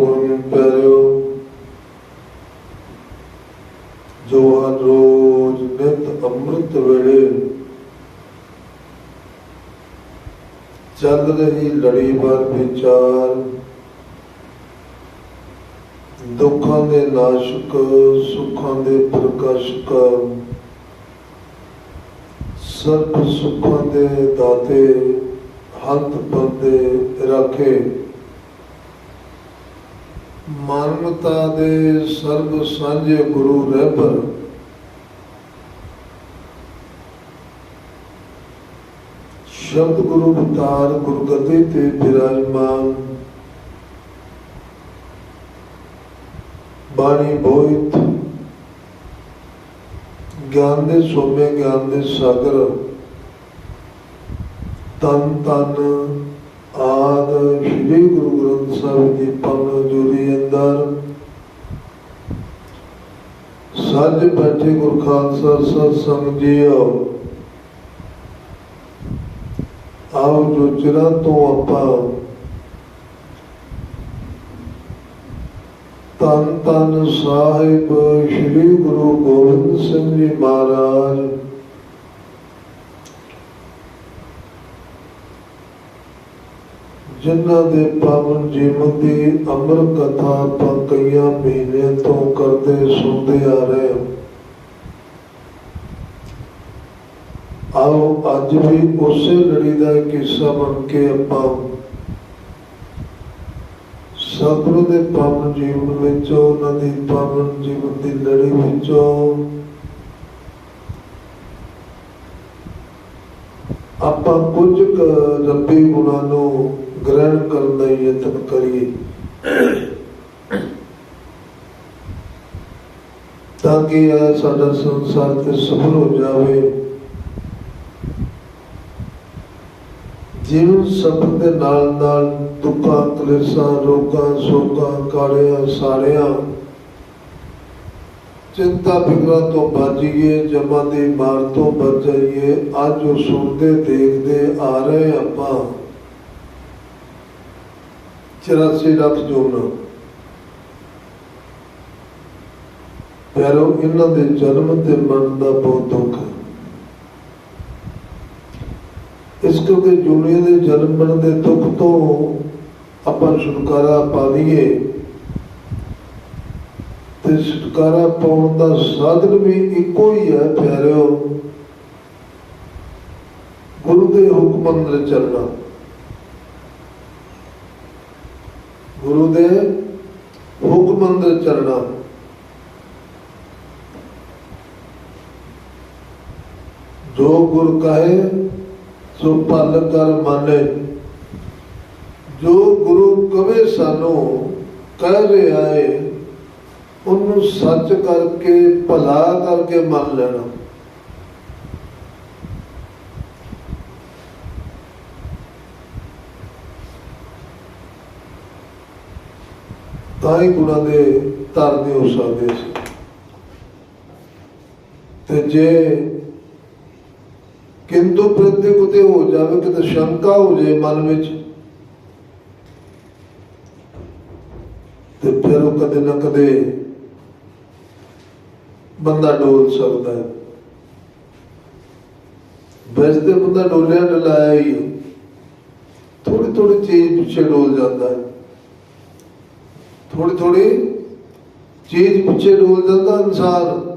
ਗੁਰੂ ਪਿਆਰਿਓ ਜੋ ਹਰ ਰੋਜ਼ ਨਿਤ ਅੰਮ੍ਰਿਤ ਵੇਲੇ ਚੱਲ ਰਹੀ ਲੜੀਵਾਰ ਵਿਚਾਰ। ਦੁੱਖਾਂ ਦੇ ਨਾਸ਼ਕ, ਸੁੱਖਾਂ ਦੇ ਪ੍ਰਕਾਸ਼ਕ, ਸਰਬ ਸੁੱਖਾਂ ਦੇ ਦਾਤੇ, ਹੰਤ ਪਰਦੇ ਰਾਖੇ। ਮਾਨਵਤਾ ਦੇ ਸਰਬ ਸਾਂਝੇ ਗੁਰੂ ਰਹਿਬਰ ਸ਼ਬਦ ਗੁਰੂ ਵਿਤਾਰ ਗੁਰਗੱਦੀ ਤੇ ਬਿਰਾਜਮਾਨ ਬਾਣੀ ਬੋਇਤ, ਗਿਆਨ ਦੇ ਸੋਮੇ, ਗਿਆਨ ਦੇ ਸਾਗਰ, ਤਨ ਤਨ ਆਦ ਸ੍ਰੀ ਗੁਰੂ ਗ੍ਰੰਥ ਸਾਹਿਬ ਦੀ ਪਵਨ ਜੋਰੀ ਅੰਦਰ। ਸੱਜ ਬੈਠੇ ਗੁਰ ਖਾਲਸਾ ਸਤ ਸੰਗ ਜੀਓ ਆਓ। ਜੋ ਚਿਰਾਂ ਤੋਂ ਆਪਾਂ ਤਨ ਤਨ ਸਾਹਿਬ ਸ੍ਰੀ ਗੁਰੂ ਗੋਬਿੰਦ ਸਿੰਘ ਜੀ ਮਹਾਰਾਜ ਜਿਨ੍ਹਾਂ ਦੇ ਪਾਵਨ ਜੀਵਨ ਦੀ ਅਮਰ ਕਥਾ ਆਪਾਂ ਕਈਆਂ ਮਹੀਨਿਆਂ ਤੋਂ ਕਰਦੇ ਸੁਣਦੇ ਆ ਰਹੇ ਆਓ ਅੱਜ ਵੀ ਉਸੇ ਲੜੀ ਦਾ ਇੱਕ ਬਣ ਕੇ ਆਪਾਂ ਸਤਿਗੁਰੂ ਦੇ ਪਾਵਨ ਜੀਵਨ ਵਿੱਚੋਂ, ਉਹਨਾਂ ਦੀ ਪਾਵਨ ਜੀਵਨ ਦੀ ਲੜੀ ਵਿੱਚੋਂ ਆਪਾਂ ਕੁਝ ਰੱਬੀ ਗੁਣਾਂ ਨੂੰ ਗ੍ਰਹਿਣ ਕਰਨ ਦਾ ਯਤਨ ਕਰੀਏ। ਤਾਂ ਕਿ ਇਹ ਸਾਡਾ ਸੰਸਾਰ ਤੇ ਸਫਲ ਹੋ ਜਾਵੇ। ਜੀਵਨ ਸਫਰ ਦੇ ਨਾਲ ਨਾਲ ਦੁੱਖਾਂ, ਕਲੇਸ਼ਾਂ, ਰੋਗਾਂ, ਸੋਗਾਂ ਕਾਲਿਆਂ ਸਾਰਿਆਂ, ਚਿੰਤਾ ਫਿਕਰਾਂ ਤੋਂ ਬਚੀਏ ਜਮਾਂ ਦੀ ਮਾਰ ਤੋਂ ਬਚ ਜਾਈਏ, ਅੱਜ ਉਹ ਸੁਣਦੇ, ਦੇਖਦੇ ਆ ਰਹੇ ਆਪਾਂ। 84 ਲੱਖ ਜੋੜਨਾ pero ਇਹਨਾਂ ਦੇ ਜਨਮ ਤੇ ਮਰਨ ਦਾ ਬਹੁਤ ਦੁੱਖ ਹੈ। ਇਸ ਕਰਕੇ ਦੁਨੀਆ ਦੇ ਜਨਮ ਮਰਨ ਦੇ ਦੁੱਖ ਤੋਂ ਆਪਾਂ ਛੁਟਕਾਰਾ ਪਾ ਲਈਏ ਤੇ ਛੁਟਕਾਰਾ ਪਾਉਣ ਦਾ ਸਾਧਨ ਵੀ ਇੱਕੋ ਹੀ ਹੈ, ਪਿਆਰਿਓ। ਗੁਰੂ ਦੇ ਹੁਕਮ ਅੰਦਰ ਚੱਲਣਾ। ਗੁਰੂ ਦੇ ਹੁਕਮ ਅੰਦਰ ਚੱਲਣਾ ਜੋ ਗੁਰ ਕਹੇ, ਸੋ ਭਲ ਕਰ ਮਾਨੇ। ਜੋ ਗੁਰੂ ਕਵੇ ਸਾਨੂੰ, ਕਹਿ ਰਿਹਾ ਏ ਉਹਨੂੰ ਸੱਚ ਕਰਕੇ, ਭਲਾ ਕਰਕੇ ਮੰਨ ਲੈਣਾ। ਤਾਂ ਹੀ ਗੁਣਾਂ ਦੇ ਤਰਦੇ ਹੋ ਸਕਦੇ ਸੀ ਤੇ ਜੇ ਕਿੰਤੂ ਪ੍ਰਤੀ ਕੁਤੇ ਹੋ ਜਾਵੇ, ਕਿਤੇ ਸ਼ੰਕਾ ਹੋ ਜਾਏ ਮਨ ਵਿੱਚ, ਤੇ ਫਿਰ ਉਹ ਕਦੇ ਨਾ ਕਦੇ ਬੰਦਾ ਡੋਲ ਸਕਦਾ ਹੈ। ਵੈਸੇ ਤੇ ਬੰਦਾ ਡੋਲਿਆ ਡਲਾਇਆ ਹੀ ਥੋੜੀ ਥੋੜੀ ਚੀਜ਼ ਪਿੱਛੇ ਡੋਲ ਜਾਂਦਾ ਹੈ। ਥੋੜੀ ਥੋੜੀ ਚੀਜ਼ ਪਿੱਛੇ ਡੋਲ ਜਾਂਦਾ ਇਨਸਾਨ।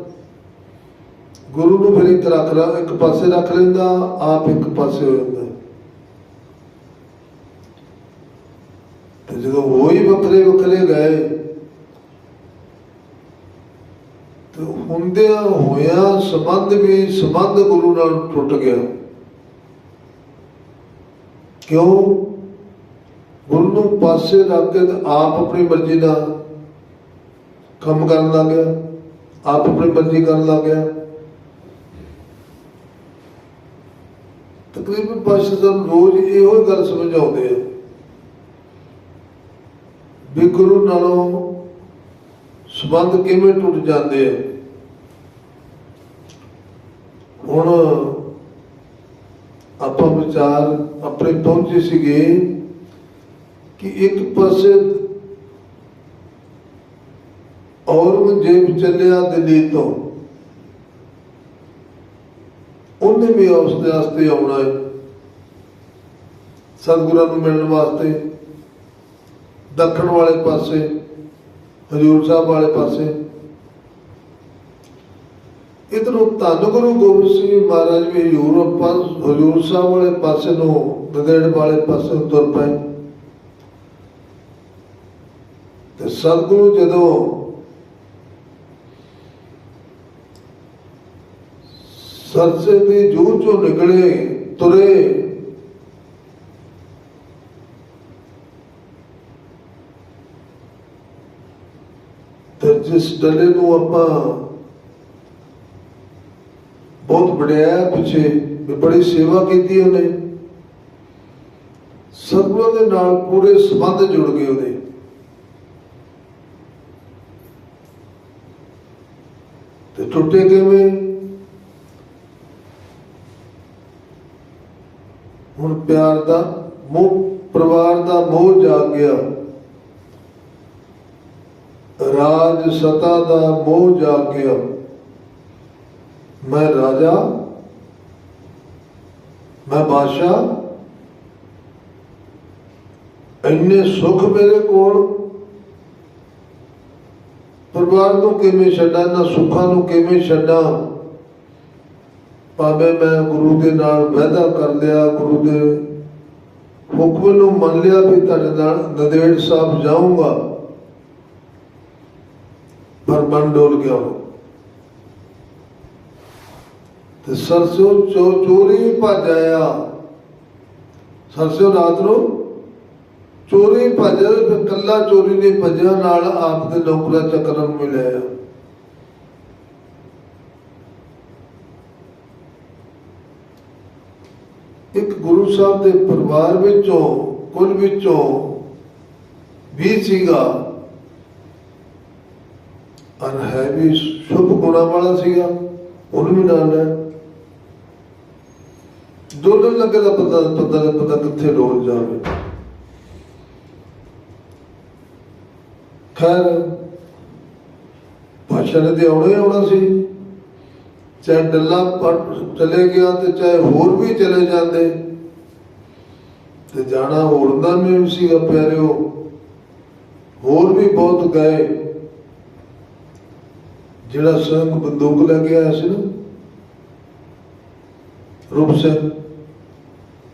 ਗੁਰੂ ਨੂੰ ਫਿਰ ਇੱਕ ਰੱਖ ਲਾ, ਇੱਕ ਪਾਸੇ ਰੱਖ ਲੈਂਦਾ, ਆਪ ਇੱਕ ਪਾਸੇ ਹੋ ਜਾਂਦਾ। ਤੇ ਜਦੋਂ ਉਹ ਹੀ ਵੱਖਰੇ ਵੱਖਰੇ ਗਏ, ਤੇ ਹੁੰਦਿਆਂ ਹੋਇਆ ਸੰਬੰਧ ਵੀ ਸੰਬੰਧ ਗੁਰੂ ਨਾਲ ਟੁੱਟ ਗਿਆ। ਕਿਉਂ? ਗੁਰੂ ਨੂੰ ਪਾਸੇ ਰੱਖ ਕੇ ਤੇ ਆਪ ਆਪਣੀ ਮਰਜ਼ੀ ਦਾ ਕੰਮ ਕਰਨ ਲੱਗ ਗਿਆ। ਆਪ ਆਪਣੀ ਮਰਜ਼ੀ ਕਰਨ ਲੱਗ ਗਿਆ। ਤਕਰੀਬਨ ਪਾਸ਼ਾ ਰੋਜ਼ ਇਹੋ ਹੀ ਗੱਲ ਸਮਝਾਉਂਦੇ ਆ ਵੀ ਗੁਰੂ ਨਾਲੋਂ ਸੰਬੰਧ ਕਿਵੇਂ ਟੁੱਟ ਜਾਂਦੇ ਆ। ਹੁਣ ਆਪਾਂ ਵਿਚਾਰ ਆਪਣੇ ਪਹੁੰਚੇ ਸੀਗੇ ਕਿ ਇੱਕ ਪਾਸੇ ਔਰੰਗਜ਼ੇਬ ਚੱਲਿਆ ਦਿੱਲੀ ਤੋਂ ਉਹਨੇ ਵੀ ਉਸ ਦੇ ਵਾਸਤੇ ਆਉਣਾ ਹੈ ਸਤਿਗੁਰਾਂ ਨੂੰ ਮਿਲਣ ਵਾਸਤੇ। ਦੱਖਣ ਵਾਲੇ ਪਾਸੇ, ਹਜੂਰ ਸਾਹਿਬ ਵਾਲੇ ਪਾਸੇ। ਇਧਰੋਂ ਧੰਨ ਗੁਰੂ ਗੋਬਿੰਦ ਸਿੰਘ ਜੀ ਮਹਾਰਾਜ ਵੀ ਯੂਰਪ ਹਜੂਰ ਸਾਹਿਬ ਵਾਲੇ ਪਾਸੇ ਨੂੰ ਨੰਦੇੜ ਵਾਲੇ ਪਾਸੇ ਨੂੰ ਤੁਰ ਪਏ। ਤੇ ਸਤਿਗੁਰੂ ਜਦੋਂ ਸਰਸੇ ਦੀ ਜੂਹ ਚੋਂ ਨਿਕਲੇ, ਤੁਰੇ, ਤੇ ਜਿਸ ਡਲੇ ਨੂੰ ਆਪਾਂ ਬਹੁਤ ਵਡਿਆ ਪਿੱਛੇ ਵੀ ਬੜੀ ਸੇਵਾ ਕੀਤੀ ਉਹਨੇ, ਸਤਿਗੁਰੂ ਦੇ ਨਾਲ ਪੂਰੇ ਸੰਬੰਧ ਜੁੜ ਗਏ ਉਹਦੇ ਤੇ ਟੁੱਟੇ ਕਿਵੇਂ ਹੁਣ ਪਿਆਰ ਦਾ ਮੋਹ, ਪਰਿਵਾਰ ਦਾ ਮੋਹ ਜਾਗ ਗਿਆ। ਰਾਜ ਸਤਾ ਦਾ ਮੋਹ ਜਾਗ ਗਿਆ। ਮੈਂ ਰਾਜਾ, ਮੈਂ ਬਾਦਸ਼ਾਹ। ਇੰਨੇ ਸੁੱਖ ਮੇਰੇ ਕੋਲ ਪਰਿਵਾਰ ਨੂੰ ਕਿਵੇਂ ਛੱਡਾਂ ਨਾ ਸੁੱਖਾਂ ਨੂੰ ਕਿਵੇਂ ਛੱਡਾਂ ਭਾਵੇਂ ਮੈਂ ਗੁਰੂ ਦੇ ਨਾਲ ਵਾਅਦਾ ਕਰ ਲਿਆ, ਗੁਰੂ ਦੇ ਹੁਕਮ ਨੂੰ ਮੰਨ ਲਿਆ ਵੀ ਤੁਹਾਡੇ ਨਾਲ ਨੰਦੇੜ ਸਾਹਿਬ ਜਾਊਂਗਾ, ਪਰ ਮਨ ਡੋਲ ਗਿਆ ਉਹ। ਤੇ ਸਰਸੋਂ ਚੋਰੀ ਭੱਜ ਆਇਆ ਸਰਸੋਂ ਰਾਤ ਨੂੰ ਚੋਰੀ ਭੱਜ ਆਇਆ ਕੱਲਾ ਚੋਰੀ ਨਹੀਂ ਭੱਜਿਆ ਨਾਲ ਆਪ ਦੇ ਨੌਕਰਾ ਚੱਕਰਾਂ ਮਿਲਿਆ। ਇੱਕ ਗੁਰੂ ਸਾਹਿਬ ਦੇ ਪਰਿਵਾਰ ਵਿੱਚੋਂ, ਕੁਲ ਵਿੱਚੋਂ ਵੀ ਸੀਗਾ। ਅਰ ਹੈ ਵੀ ਸ਼ੁਭ ਗੁਣਾ ਵਾਲਾ ਸੀਗਾ। ਉਹਨੂੰ ਵੀ ਨਾਲ ਹੈ ਦੋਨੋਂ ਲੱਗੇ ਦਾ ਪਤਾ ਪਤਾ ਪਤਾ ਕਿੱਥੇ ਡੋਲ ਜਾਵੇ। ਖੈਰ ਭਾਸ਼ਾ ਨੇ ਤੇ ਆਉਣਾ ਹੀ ਆਉਣਾ ਸੀ। ਚਾਹੇ ਡੱਲਾ ਚਲੇ ਗਿਆ ਤੇ ਚਾਹੇ ਹੋਰ ਵੀ ਚਲੇ ਜਾਂਦੇ। ਤੇ ਜਾਣਾ ਹੋਰ ਦਾ ਵੀ ਸੀਗਾ ਪਿਆਰਿਓ। ਹੋਰ ਵੀ ਬਹੁਤ ਗਏ। ਜਿਹੜਾ ਸਿੰਘ ਬੰਦੂਕ ਲੈ ਕੇ ਆਇਆ ਸੀ ਨਾ, ਰੂਪ ਸਿੰਘ,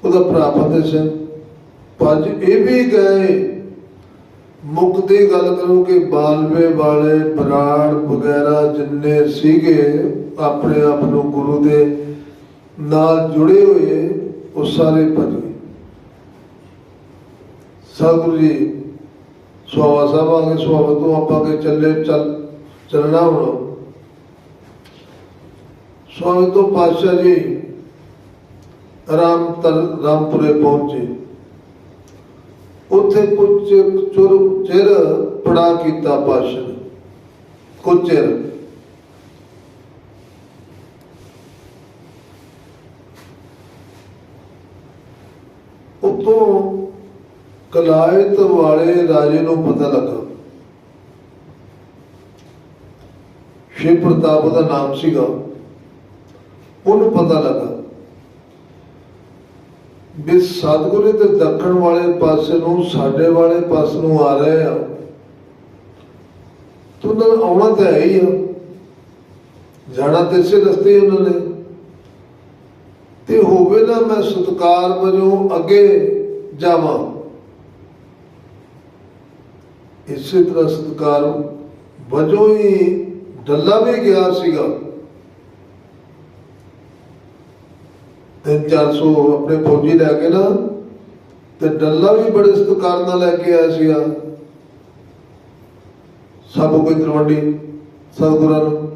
ਉਹਦਾ ਭਰਾ ਫਤਿਹ ਸਿੰਘ। ਪੰਜ ਇਹ ਵੀ ਗਏ। ਮੁੱਖ ਦੀ ਗੱਲ ਕਰੋ ਕਿ ਬਾਲਵੇ ਵਾਲੇ ਬਰਾੜ ਵਗੈਰਾ ਜਿੰਨੇ ਸੀਗੇ, ਆਪਣੇ ਆਪ ਨੂੰ ਗੁਰੂ ਦੇ ਨਾਲ ਜੁੜੇ ਹੋਏ, ਉਹ ਸਾਰੇ ਭੱਜ ਗਏ। ਸਤਿਗੁਰੂ ਜੀ ਸਵਾਵਾ ਸਾਹਿਬ ਆ ਗਏ ਸਵਾਵਾ ਤੋਂ ਆਪਾਂ ਕੇ ਚੱਲੇ, ਚੱਲ, ਚੱਲਣਾ ਹੁਣ। ਸਵਾਮੀ ਤੋਂ ਪਾਤਸ਼ਾਹ ਜੀ, ਰਾਮ ਤਰ, ਰਾਮਪੁਰੇ ਪਹੁੰਚੇ। ਉੱਥੇ ਕੁਝ ਚੁਰ ਚਿਰ ਪੜਾ ਕੀਤਾ ਪਾਤਸ਼ਾਹ ਨੇ ਕੁਝ ਚਿਰ। ਉਤੋਂ ਕਲਾਇਤ ਵਾਲੇ ਰਾਜੇ ਨੂੰ ਪਤਾ ਲੱਗਾ। ਸ਼ਿਵ ਪ੍ਰਤਾਪ ਦਾ ਨਾਮ ਸੀਗਾ। ਉਹਨੂੰ ਪਤਾ ਲੱਗਾ ਵੀ ਸਤਿਗੁਰੂ ਦੇ ਦੱਖਣ ਵਾਲੇ ਪਾਸੇ ਨੂੰ, ਸਾਡੇ ਵਾਲੇ ਪਾਸੇ ਨੂੰ ਆ ਰਹੇ ਆ। ਤੂੰ ਉਹਨਾਂ ਨੂੰ ਆਉਣਾ ਤਾਂ ਹੈ ਹੀ ਆ। ਜਾਣਾ ਤੇ ਇਸੇ ਰਸਤੇ ਉਹਨਾਂ ਨੇ। ਤੇ ਹੋਵੇ ਨਾ ਮੈਂ ਸਤਕਾਰ ਵਜੋਂ ਅੱਗੇ ਜਾਵਾਂ। ਇਸੇ ਤਰ੍ਹਾਂ ਸਤਕਾਰ ਵਜੋਂ ਹੀ ਡੱਲਾ ਵੀ ਗਿਆ ਸੀਗਾ। ਤਿੰਨ ਚਾਰ ਸੌ ਆਪਣੇ ਫੌਜੀ ਲੈ ਕੇ ਨਾ ਤੇ ਡੱਲਾ ਵੀ ਬੜੇ ਸਤਿਕਾਰ ਨਾਲ ਲੈ ਕੇ ਆਇਆ ਸੀਗਾ। ਸਭ ਕੋਈ ਤਲਵੰਡੀ, ਸਤਿਗੁਰਾਂ ਨੂੰ।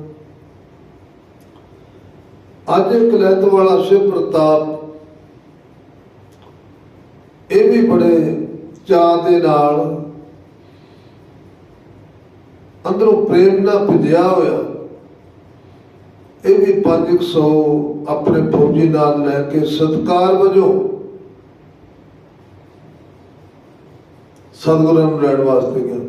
ਅੱਜ ਕਲੈਤ ਵਾਲਾ ਸ਼ਿਵ ਪ੍ਰਤਾਪ, ਇਹ ਵੀ ਬੜੇ ਚਾਅ ਦੇ ਨਾਲ ਅੰਦਰੋਂ ਪ੍ਰੇਮ ਨਾਲ ਭਿਜਿਆ ਹੋਇਆ। ਇਹ ਵੀ 500 ਆਪਣੇ ਫੌਜੀ ਨਾਲ ਲੈ ਕੇ ਸਤਕਾਰ ਵਜੋਂ ਸਤਿਗੁਰਾਂ ਨੂੰ ਲੈਣ ਵਾਸਤੇ ਗਿਆ।